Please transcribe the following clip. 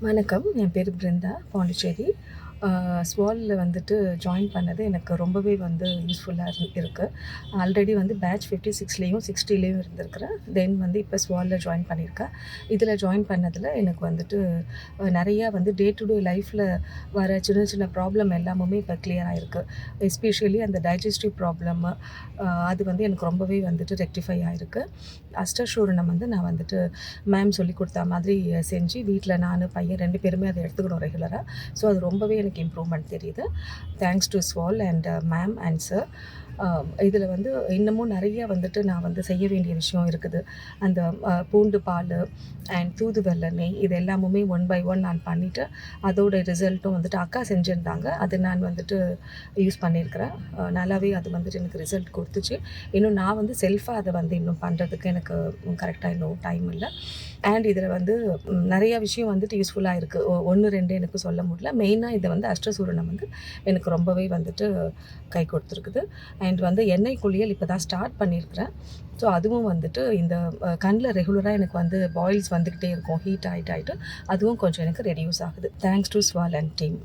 வணக்கம் என் பேர் பிருந்தா பாண்டிச்சேரி ஸ்வாலில் வந்துட்டு ஜாயின் பண்ணது எனக்கு ரொம்பவே வந்து யூஸ்ஃபுல்லாக இரு இருக்குது ஆல்ரெடி வந்து பேட்ச் ஃபிஃப்டி சிக்ஸ்லேயும் சிக்ஸ்டிலேயும் இருந்திருக்கிறேன். தென் வந்து இப்போ ஸ்வாலில் ஜாயின் பண்ணியிருக்கேன் இதில் ஜாயின் பண்ணதில் எனக்கு வந்துட்டு நிறையா வந்து டே டு டே லைஃப்பில் வர சின்ன சின்ன ப்ராப்ளம் எல்லாமுமே இப்போ கிளியர் ஆகிருக்கு எஸ்பெஷலி அந்த டைஜஸ்டிவ் ப்ராப்ளம் அது வந்து எனக்கு ரொம்பவே வந்துட்டு ரெக்டிஃபை ஆகிருக்கு அஷ்டசூரணம் வந்து நான் வந்துட்டு மேம் சொல்லி கொடுத்த மாதிரி செஞ்சு வீட்டில் நான் பையன் ரெண்டு பேருமே அதை எடுத்துக்கணும் ரெகுலராக ஸோ அது ரொம்பவே எனக்கு இம்ப்ரூவ்மெண்ட் தெரியுது. Thanks to Swal and ma'am and sir இதில் வந்து இன்னமும் நிறைய வந்துட்டு நான் வந்து செய்ய வேண்டிய விஷயம் இருக்குது. அந்த பூண்டு பால் அண்ட் தூதுவெல்ல நெய் இது எல்லாமுமே ஒன் பை ஒன் நான் பண்ணிவிட்டு அதோட ரிசல்ட்டும் வந்துட்டு அக்கா செஞ்சுருந்தாங்க. அது நான் வந்துட்டு யூஸ் பண்ணியிருக்கிறேன். நல்லாவே அது வந்துட்டு எனக்கு ரிசல்ட் கொடுத்துச்சு. இன்னும் நான் வந்து செல்ஃபாக அதை வந்து இன்னும் பண்ணுறதுக்கு எனக்கு கரெக்டாக இன்னும் டைம் இல்லை. அண்ட் இதில் வந்து நிறைய விஷயம் வந்துட்டு யூஸ்ஃபுல்லாக இருக்குது ஒன்று ரெண்டு எனக்கு சொல்ல முடியல. மெயினாக இதை வந்து அஷ்டசூரனை வந்து எனக்கு ரொம்பவே வந்துட்டு கை கொடுத்துருக்குது. அண்ட் வந்து எண்ணெய் குளியல் இப்போ தான் ஸ்டார்ட் பண்ணியிருக்கிறேன் ஸோ அதுவும் வந்துட்டு இந்த கண்ணில் ரெகுலராக எனக்கு வந்து பாயில்ஸ் வந்துக்கிட்டே இருக்கும். ஹீட் ஆகிட்டு ஆகிட்டு அதுவும் கொஞ்சம் எனக்கு ரெடியூஸ் ஆகுது. Thanks to Swal and team